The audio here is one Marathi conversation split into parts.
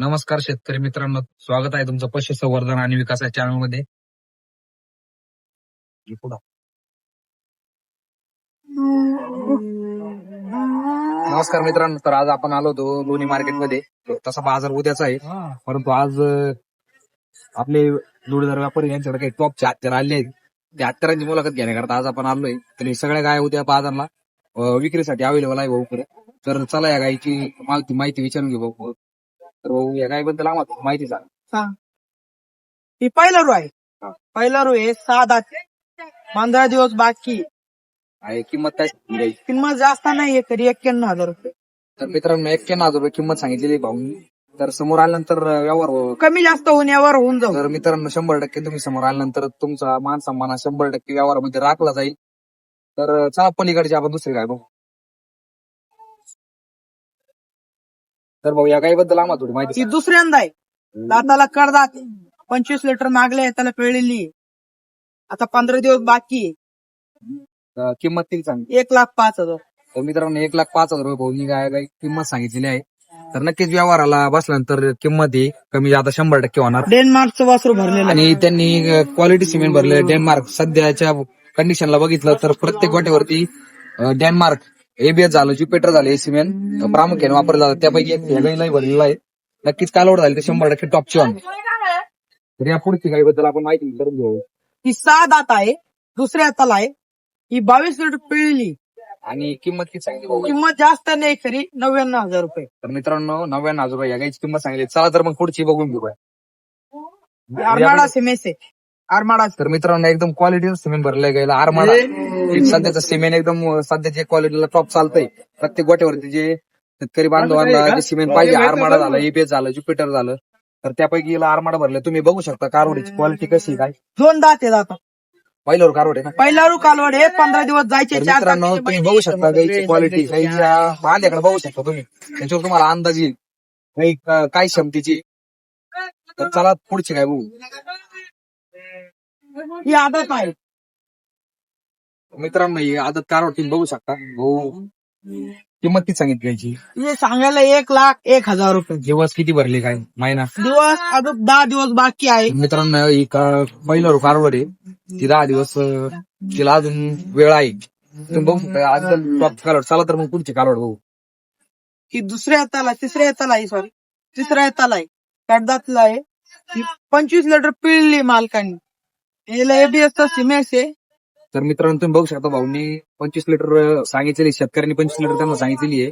नमस्कार शेतकरी मित्रांनो. स्वागत आहे तुमचं पशु संवर्धन आणि विकास या चॅनलमध्ये नमस्कार मित्रांनो. तर आज आपण आलो होतो लोणी मार्केटमध्ये. तसा बाजार उद्याचा आहे. परंतु आज आपले जोडीदार व्यापारी यांच्याकडे काही टॉपचे हत्यार आले आहेत. त्या हत्यारांची मुलाखत घेण्याकरता आज आपण आलोय. तर सगळ्या गाय उद्या बाजारला विक्रीसाठी अवेलेबल आहे भाऊकडे. तर चला या गायची माहिती विचारून घेऊ भाऊ. तर भाऊ या गायबद्दल आम्हाला माहिती सांग. सांग. ही पहिला रू आहे. हा. पहिला रू आहे सहा दात पंधरा दिवस बाकी. आहे किंमत काय सांगितली? किंमत जास्त नाहीये तरी एक्क्याण्णव हजार रुपये. तर मित्रांनो एक्क्याण्णव हजार रुपये किंमत सांगितलेली आहे भाऊनी. तर समोर आल्यानंतर व्यवहार कमी जास्त होण्यावर होऊन जाऊ. तर मित्रांनो शंभर टक्के तुम्ही समोर आल्यानंतर तुमचा मान सन्मान हा शंभर टक्के व्यवहारामध्ये राखला जाईल. तर चला पलीकडचे आपण दुसरी गाय बघू. तर भाऊ या गायबद्दल आम्हाला थोडी माहिती ती दुसऱ्यांदा आहे दाताला कडदात पंचवीस लिटर मागले त्याला पिळलेली आहे. आता पंधरा दिवस बाकी आहे. सांग. किंमत किती सांग एक लाख पाच हजार तर मित्रांनो एक लाख पाच हजार रुपये भाऊनी गाय गाय किंमत सांगितलेली आहे तर नक्कीच व्यवहाराला बसल्यानंतर किंमत ही कमी आता शंभर टक्के होणार डेन्मार्कचं वासरू भरलेलं आहे. आणि त्यांनी क्वालिटी सिमेंट भरले डेन्मार्क सध्याच्या कंडिशनला बघितलं तर प्रत्येक गोट्यावरती अं, डेन्मार्क एबीएस झालं ज्युपिटर झालं सिमेंट प्रामुख्याने वापरलं जातं. त्यापैकी एक गाईलाही भरलेला आहे. नक्कीच कालवड झाली ते शंभर टक्के टॉपची ऑन तर या पुढची गाईबद्दल आपण माहिती करून घेऊ. ही सहा दात आहे दुसऱ्या हाताला आहे. ही बावीस लिटर पिळली. आणि किंमत किती सांगितली भाऊ? किंमत जास्त नाही खरी नव्याण्णव हजार रुपये. तर मित्रांनो नव्याण्णव हजार रुपये या गाईची किंमत सांगितली चला तर मग पुढची बघून घेऊया. सिमेस. आरमाडा तर मित्रांनो एकदम क्वालिटीचं सिमेंट भरलंय गेलं. आरमाडा. सध्याचं सिमेंट एकदम सध्याच्या क्वालिटीला टॉप चालतंय. प्रत्येक गोट्यावरती जे शेतकरी बांधवांना जे सिमेंट पाहिजे आरमाडा झालं एबीएस झालं ज्युपिटर झालं तर त्यापैकी याला आरमाडा भरले. तुम्ही बघू शकता कारवडीची क्वालिटी कशी काय. दोन दात आहे दाता. पहिल्यावर कारवड आहे ना? पहिला रू कालवड हे पंधरा दिवस जायचे तर चार मित्रांनो तारखेचे तुम्ही. बघू शकता गाईची क्वालिटी गाईच्या बांध्याकडे बघू शकता तुम्ही. त्याच्यावर तुम्हाला अंदाज येईल गाई का- काय क्षमतेची? तर चला पुढची काय बघू. ही आदत आहे. मित्रांनो ही आदत कारवड तुम्ही बघू शकता. भाऊ किंमत किती सांगितली गायची हे सांगायला एक लाख एक हजार रुपये. दिवस किती भरले काय? महिना? दिवस अजून दहा दिवस बाकी आहे. मित्रांनो ही का- कारवड आहे. ती दहा दिवस अं, तिला अजून वेळ आहे. तुम्ही बघू शकता आजकाल टॉप कारवड चला तर मग पुढची कारवड बघू. ही दुसऱ्या हाताला तिसऱ्या हाताला आहे सॉरी तिसऱ्या हाताला आहे. कडदातला आहे. ही पंचवीस लिटर पिळली मालकांनी. एबीएस आहे. तर मित्रांनो तुम्ही बघू शकता भाऊनी पंचवीस लिटर सांगितलेली शेतकऱ्यांनी पंचवीस लिटर त्यांना सांगितलेली आहे.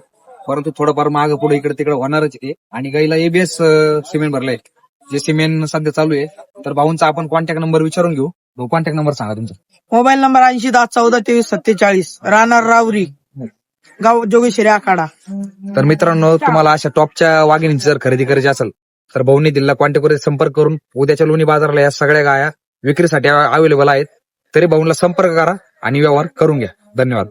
परंतु थोडंफार माग पुढे इकडे तिकडे होणारच आहे. ते आणि गाईला एबीएस सिमेंट भरलंय. जे सिमेंट सध्या चालू आहे. तर भाऊंचा आपण कॉन्टॅक्ट नंबर विचारून घेऊ. भाऊ कॉन्टॅक्ट नंबर सांगा तुमचा. मोबाईल नंबर ऐंशी दहा चौदा तेवीस सत्तेचाळीस. राहणार रावरी. गाव जोगेश्वरी आखाडा. तर मित्रांनो तुम्हाला अशा टॉपच्या वाघिणीची जर खरेदी करायची असेल तर भाऊनी दिल्ला कॉन्टॅक्ट वर संपर्क करून उद्याच्या लोणी बाजाराला या सगळ्या गाया विक्रीसाठी अवेलेबल आहेत. तरी भाऊंना संपर्क करा आणि व्यवहार करून घ्या. धन्यवाद.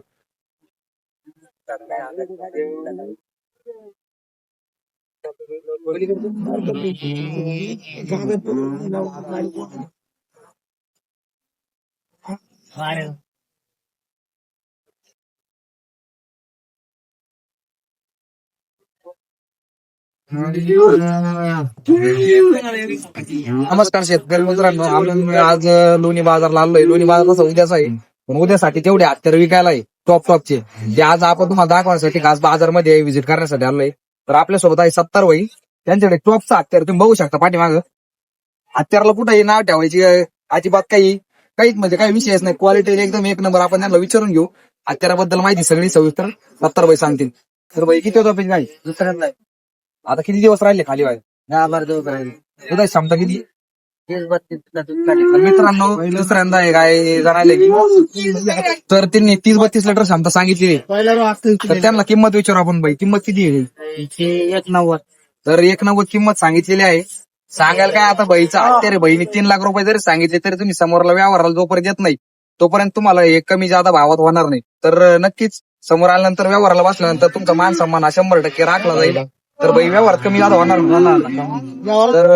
नमस्कार शेतकरी मित्रांनो आपण आज लोणी बाजारला आलोय लोणी बाजार कसं उद्याच आहे. पण उद्यासाठी तेवढे हत्यार विकायला आहे टॉप टॉपचे जे आज आपण तुम्हाला दाखवण्यासाठी आज बाजारमध्ये व्हिजिट करण्यासाठी आलोय. तर आपल्यासोबत आहे सत्तर वही त्यांच्याकडे टॉपचा हत्यार तुम्ही बघू शकता पाठीमाग. हत्यारला कुठे नाव ठेवायची अजिबात काही काहीच म्हणजे काही विषयच नाही. क्वालिटी एकदम एक नंबर आपण त्यांना विचारून घेऊ. हत्याराबद्दल माहिती सगळी सविस्तर सत्तर बाई सांगतील. तर भाई किती होता आपण दुसऱ्यांदा आता किती दिवस राहिले खाली दहा बारा दिवस राहिले. क्षमता किती? तर मित्रांनो दुसऱ्यांदा हे काय जाणायला तर त्यांनी तीस बत्तीस लिटर क्षमता सांगितली रू तर त्यांना किंमत विचारू आपण बाई. किंमत किती आहे? एक नव्वद तर एक नव्वद किंमत सांगितलेली आहे. सांगायला काय आता बहीचा हत्यारे बहिणी तीन लाख रुपये जरी सांगितले तरी तुम्ही समोरला व्यवहाराला जोपर्यंत येत नाही तोपर्यंत तुम्हाला हे कमी जादा भावात होणार नाही. तर नक्कीच समोर आल्यानंतर व्यवहाराला बसल्यानंतर तुमचा मान सन्मान हा शंभर टक्के राखला जाईल. तर बाई व्यवहार कमी जादा होणार. तर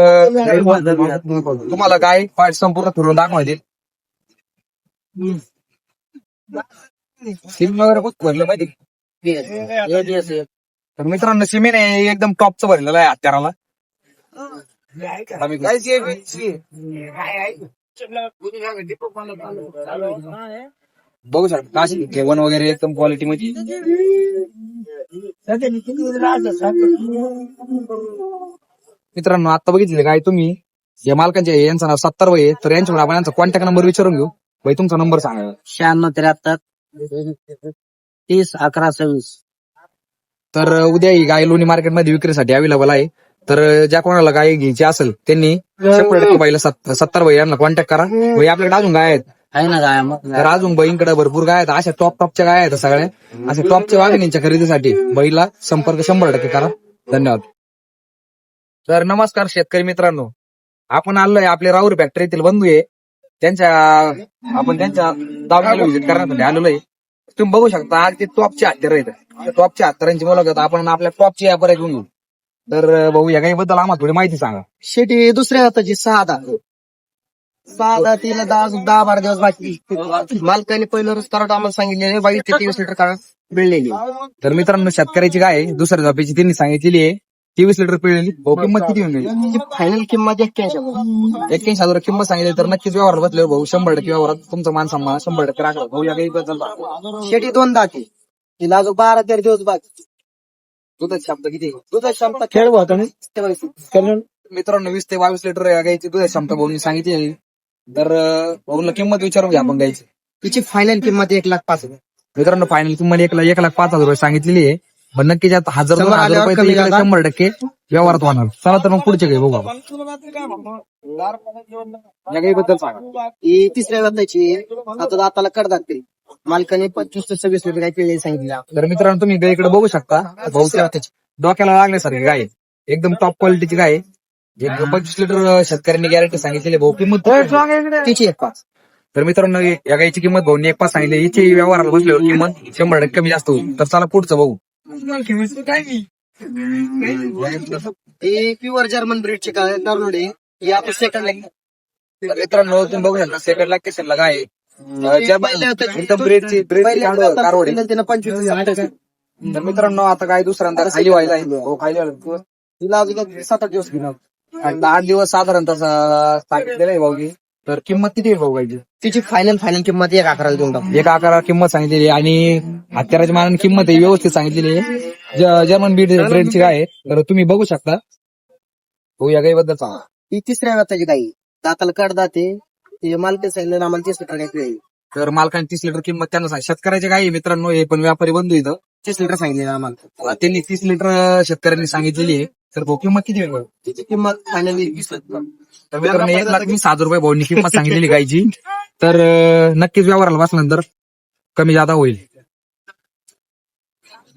तुम्हाला काय पाठ संपूर्ण फिरून दाखवायचे सिम वगैरे खूप भरलं माहिती तर मित्रांनो सिमेंट हे एकदम टॉपचं भरलेलं आहे हत्याराला आम्ही बघू शकता काशी जेवण वगैरे एकदम क्वालिटी मध्ये? मित्रांनो आता बघितले काय तुम्ही? या मालकांचे यांचं नाव सत्तर वय आहे, तर यांच्याकडे आपण यांचा कॉन्टॅक्ट नंबर विचारून घेऊ. भाई तुमचा नंबर सांगा. शहाण्णव त्र्याहत्तर तीस अकरा सव्वीस. तर उद्या ही गाय लोणी मार्केटमध्ये विक्रीसाठी अवेलेबल आहे. तर ज्या कोणाला गाय घ्यायची असेल त्यांनी शंभर टक्के बाईला सत्तर बाई यांना कॉन्टॅक्ट करा. बाई आपल्याकडे अजून गाय आहेत. आहे ना काय मग तर अजून बहीणकडे भरपूर गाय आहेत. अशा टॉप टॉपच्या गाय आहेत सगळ्या. अशा टॉपच्या वाघिणींच्या खरेदीसाठी बैला संपर्क शंभर टक्के करा. धन्यवाद. तर नमस्कार शेतकरी मित्रांनो. आपण आलोय आपले राऊर फॅक्टरीतील बंधू आहे त्यांच्या आपण त्यांच्या दावणीला व्हिजिट करण्यासाठी आलेलो आहे तुम्ही बघू शकता आज ते टॉपचे हत्यार आहेत. टॉपच्या हत्यारांची मुलाखत आपण आपल्या टॉपची व्यापार घेऊन घेऊ. तर भाऊ या गाईबद्दल आम्हाला थोडी माहिती सांगा. शेती दुसऱ्या हाताची सहा दहा सहा दहा तिला दहा दहा बारा दिवस बाकी. मालकाने पहिलं रोज आम्हाला सांगितलेले बावीस ते तेवीस लिटर काळ मिळलेली तर मित्रांनो शेतकऱ्याची गाय आहे, दुसऱ्या जापीची त्यांनी सांगितलेली आहे तेवीस लिटर पिळलेली भाऊ किंमत किती होऊन गेली फायनल किंमत एक्क्याऐंशी एक्क्याऐंशी हजार किंमत सांगितली तर नक्कीच व्यवहार बसले भाऊ. शंभर टक्के व्यवहारात तुमचा मान सन्मान शंभर टक्के राखला. भाऊ या गाईबद्दल शेती दोन दाती. तिला अजून बारा तेरा दिवस बाकी. दुधाची शब्द किती? दुधाची क्षमता खेळ होता ना मित्रांनो वीस ते बावीस लिटर या गायची दुधाची क्षमता भाऊनी सांगितली तर भाऊला किंमत विचारून घ्या आपण गायची तिची फायनल किंमत एक लाख पाच हजार. मित्रांनो फायनल किंमत एक लाख एक लाख पाच हजार रुपये सांगितलेली आहे. पण नक्कीच आता हजार दोन समोर हजार आल्यावर रुपये तर कमी इकडे जादा. शंभर टक्के व्यवहारात होणार. चला तर मग पुढचे गाय बघू आपण. या गाईबद्दल सांगा. ही तिसऱ्या आता दाताला कडदात तरी मालकाने पंचवीस ते सव्वीस लिटर काय पिळे सांगितलं. तर मित्रांनो तुम्ही गायकडे बघू शकता. भाऊच्या डोक्याला लागल्यासारखी गाय आहे. एकदम टॉप क्वालिटीची गाय आहे. एक पंचवीस लिटर शेतकऱ्यांनी गॅरंटी सांगितलेली. भाऊ किंमत तिची एक पाच. तर मित्रांनो या गायची किंमत भाऊनी एक पाच सांगितली. हिची व्यवहाराला बसल्यावर किंमत शंभर टक्के कमी जास्त होईल. तर चला पुढचं बघू. ही प्युअर जर्मन ब्रीडची काय ही आपण सेकंड तर मित्रांनो तुम्ही बघू शकता सेकंड पंचवीस हजार. तर मित्रांनो आता काय दुसऱ्यांदा खाली व्हायला. हो, तिला अजून सात आठ दिवस घेणार. आठ दिवस साधारणतः सांगितलेलं आहे भाऊजी. तर किंमत किती आहे भाऊ गायची तिची फायनल फायनल किंमत एक अकराला देऊन टाकू. एक आकारा किंमत सांगितलेली आहे आणि हत्याराच्या मानाने किंमत आहे व्यवस्थित सांगितलेली आहे. ज- जर्मन बीड ब्रेडची गाय आहे. तर तुम्ही बघू शकता. हो या गाईबद्दल सांगा. ही तिसऱ्या व्यताची गाई दाताला कड दाते. ते मालकी सांगितलं आम्हाला तीस लिटर काय तर मालकाने तीस लिटर किंमत त्यांना सांग शेतकऱ्याच्या गाई आहे मित्रांनो हे पण व्यापारी बंधू इथं तीस लिटर सांगितले आम्हाला. त्यांनी तीस लिटर शेतकऱ्यांनी सांगितलेली आहे. तर भाऊ किंमत किती? तिची किंमत फायनल वीस मित्रांनो एक लाख वीस हजार रुपये भाऊनी किंमत सांगितलेली गायची तर नक्कीच व्यवहाराला बसल्यानंतर कमी जादा होईल.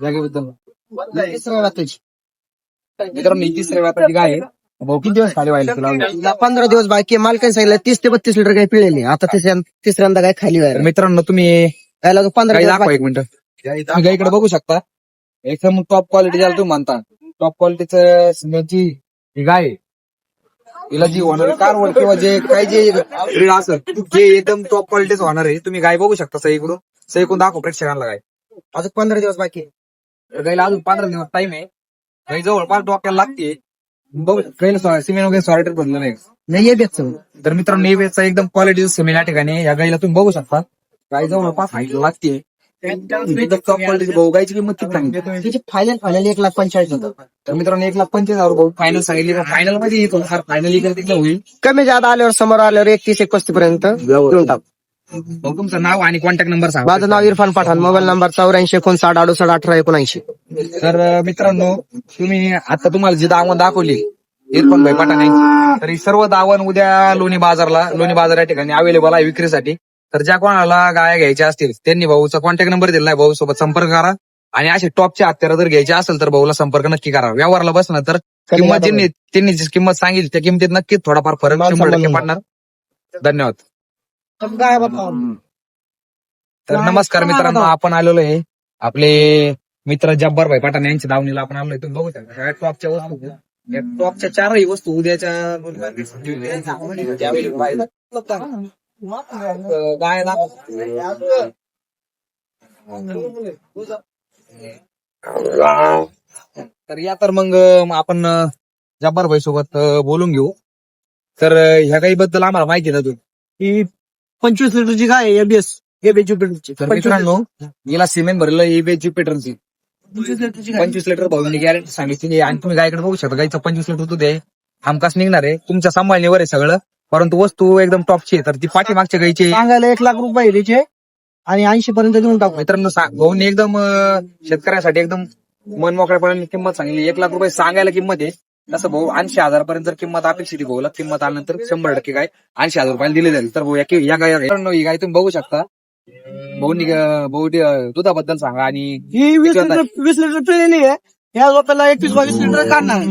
जागेबद्दल. तिसऱ्या व्यताची मित्रांनो ही तिसऱ्या व्यापारी गाय आहे. भाऊ किती दिवस खाली व्हायला तुला तिला पंधरा दिवस बाकी आहे. मालकाने सांगितलं तीस ते बत्तीस लिटर काय पिळेली आता तिसऱ्या तिसऱ्यांदा काय खाली व्हायला मित्रांनो तुम्ही यायला पंधरा गाई दिवस दाखवा बाकी. एक मिनिट. तुम्ही गाईकडे बघू शकता. एकदम टॉप क्वालिटी ज्याला तुम्ही म्हणता. टॉप क्वालिटीचं सिमेंटची ही गाय आहे. हिला जी होणार कारवड किंवा जे काही जे breed असेल जे एकदम टॉप क्वालिटीच होणार आहे तुम्ही गाय बघू शकता सईकडून सईकडून दाखव प्रेक्षकांना गाय. अजून पंधरा दिवस बाकी आहे. गाईला अजून पंधरा दिवस टाइम आहे. गाई जवळपास डोक्याला लागते. बघू सिमेंट वगैरे सॉरेटर नाही. नाही ये बेच तर मित्रांनो नेवेचा एकदम क्वालिटी सिमेंट या ठिकाणी. या गाईला तुम्ही बघू शकता. गाई जवळपास हाईट लागते टॉप भाऊ गायची किंमत किती सांगितली तिची फायनल फायनल एक लाख पंचेचाळीस होतं तर मित्रांनो एक लाख पंचवीस हजार भाऊ फायनल सांगितली फायनलमध्ये येतो. फायनल इकडे तिकडे होईल. कमी जादा आल्यावर समोर आल्यावर एकतीस एक पस्तीस पर्यंत टाकू. भाऊ तुमचं नाव आणि कॉन्टॅक्ट नंबर सांगा. माझं नाव इरफान पठाण मोबाईल नंबर चौऱ्याऐंशी एकोणसाठ अडुसष्ट अठरा एकोणऐंशी. तर अं, मित्रांनो तुम्ही आता तुम्हाला जी दावण दाखवली इरफान भाई पठाण यांची तर ही सर्व दावण उद्या लोणी बाजारला लोणी बाजार या ठिकाणी अवेलेबल आहे विक्रीसाठी. तर ज्या कोणाला गाया घ्यायच्या असतील त्यांनी भाऊचा कॉन्टॅक्ट नंबर दिलाय भाऊ सोबत संपर्क करा. आणि असे टॉपचे हत्यारा जर घ्यायचे असेल तर भाऊला संपर्क नक्की करा. व्यवहारला बसणार तर किंमत ज्यांनी त्यांनी जी किंमत सांगितली त्या किमतीत नक्कीच थोडाफार फरक शंभर टक्के. पडणार. धन्यवाद. तर नमस्कार मित्रांनो आपण आलेलो आहे. आपले मित्र जब्बार भाई पठाण यांच्या दावणीला आपण आलोय. तुम्ही बघू शकता सगळ्या टॉपच्या वस्तू या टॉपच्या चारही वस्तू उद्याच्या गाय. तर या तर मग आपण जब्बार भाई सोबत बोलून घेऊ. तर ह्या गाई बद्दल आम्हाला माहिती आहे ना तू ही पंचवीस लिटरची आहे? एबीएस एबीएस ज्युपिटरची. तर मित्रांनो हिला सिमेंट भरलं एबीएच ज्युपिटरची. पंचवीस लिटरची गाय पंचवीस लिटर भाऊनी गॅरंटी सांगितली आणि तुम्ही गायकडे बघू शकता गायचं पंचवीस लिटर दूध आहे. हमखास निघणार आहे. तुमच्या सांभाळणीवर आहे सगळं. परंतु वस्तू एकदम टॉपची आहे. तर ती पाठीमागच्या गायची सांगायला एक लाख रुपये आहे आणि ऐंशी पर्यंत देऊन टाकू. मित्रांनो भाऊनी एकदम अं, शेतकऱ्यासाठी एकदम मन मोकळ्यापणाने किंमत सांगितली. एक लाख रुपये सांगायला किंमत आहे. तसं भाऊ ऐंशी हजार पर्यंत जर किंमत अपेक्षित आहे भाऊला किंमत आल्यानंतर शंभर टक्के गाय ऐंशी हजार रुपयाला दिली जाईल तर भाऊ या या गाय ही गाय तुम्ही बघू शकता. भाऊ अं, दुधाबद्दल सांगा आणि ही वीस लिटर वीस लिटर पिलेली आहे. या झोपेला एकवीस बावीस लिटर काढणार.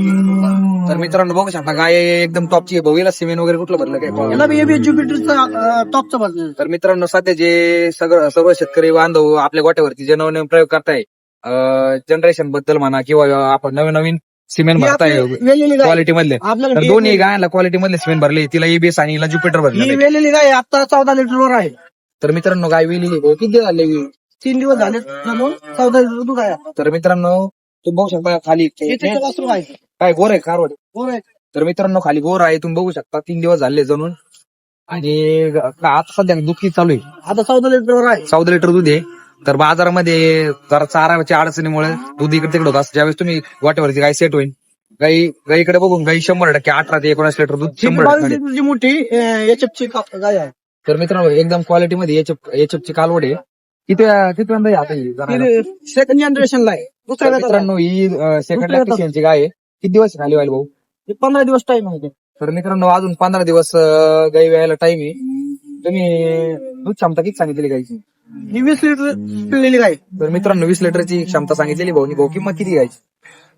तर मित्रांनो बघू शकता गाय एकदम टॉपची आहे भाऊ. हिला सिमेंट वगैरे कुठलं भरलं काय? ज्युपिटरचा टॉपचा बदल तर मित्रांनो सध्या जे सगळं सर्व शेतकरी बांधव आपल्या गोट्यावरती जे नवनवीन प्रयोग करताय जनरेशनबद्दल म्हणा किंवा आपण नवीन नवीन सिमेंट भरताय वेलेली गाय. क्वालिटी मधले तर दोन्ही गायला क्वालिटी मधले सिमेंट भरले. तिला एबीएस आणि हिला ज्युपिटर ही भरले वेलेली गाय आता चौदा लिटरवर आहे. तर मित्रांनो गाय विली किती दिवस झाले? तीन दिवस झाले जणू. चौदा लिटर दूध आहे. तर मित्रांनो तुम्ही बघू शकता खाली वासरू आहे. काय गोर आहे कारवड गोर आहे. तर मित्रांनो खाली गोर आहे. तुम्ही बघू शकता तीन दिवस झाले जणून आणि आता सध्या दुखी चालू आहे? आता चौदा लिटरवर आहे. चौदा लिटर दूध आहे. तर बाजारामध्ये जरा चाराच्या अडचणीमुळे दूध इकडे तिकडे होत असतं. ज्यावेळेस तुम्ही वाटेवरती गाय सेट होईल गाई गाईकडे बघून गाई शंभर टक्के अठरा ते एकोणीस लिटर दूध शंभर मोठी एच ची गाय आहे. तर मित्रांनो एकदम क्वालिटी मध्ये एच ची कालवड आहे. किती आता ही? सेकंड जनरेशनला आहे. तर दुसऱ्या वेळेला मित्रांनो ही सेकंड लॅक्टेशनची गाय आहे. किती दिवस खाली व्हायला भाऊ. पंधरा दिवस टाइम आहे तर मित्रांनो अजून पंधरा दिवस अं, गाई व्हायला टाइम आहे. तुम्ही दूध क्षमता किती सांगितलेली गायची ही वीस लिटर पिळलेली गाय. तर मित्रांनो वीस लिटरची क्षमता सांगितलेली भाऊनी. भाऊ किंमत किती गायची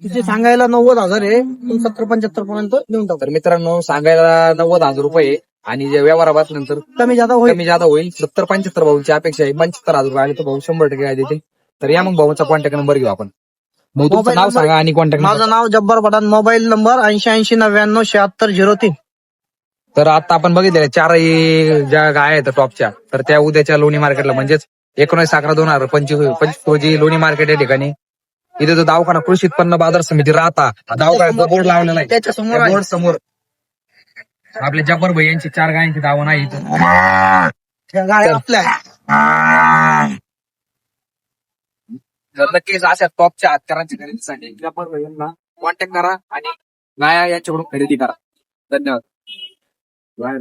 तिचे सांगायला नव्वद हजार आहे. पण सत्तर पंच्याहत्तर पर्यंत देऊन टाकू. तर मित्रांनो सांगायला नव्वद हजार रुपये आहे. आणि जे व्यवहाराबाद नंतर कमी जादा होईल. कमी जादा होईल. सत्तर पंच्याहत्तर भाऊची अपेक्षा आहे. पंच्याहत्तर हजार रुपये आले तर भाऊ शंभर टक्के काय देतील? तर या मग भाऊचा कॉन्टॅक्ट नंबर घेऊ आपण. भाऊ तुमचं Mobile नाव number- सांगा आणि कॉन्टॅक्ट माझं नाव जब्बार पठाण. मोबाईल नंबर ऐंशी ऐंशी नव्याण्णव शहात्तर झिरो तीन. तर आता आपण बघितले चारही ज्या गाय आहेत टॉपच्या तर त्या उद्याच्या लोणी मार्केटला म्हणजेच एकोणीस अकरा दोन हजार पंचवीस पंचवीस रोजी लोणी मार्केट या ठिकाणी. इथे जो दवाखाना कृषी उत्पन्न बाजार समिती राहता दवाखान्याचा बोर्ड लावलेला आहे. त्याच्या आहे. बोर्ड समोर आपल्या जब्बर भाई यांची चार गायांची दावा नाही इथं. आपल्या. जर नक्कीच अशा टॉपच्या हत्यारांची खरेदीसाठी जब्बर भाई यांना कॉन्टॅक्ट करा आणि गाया यांच्याकडून खरेदी करा. धन्यवाद. गाय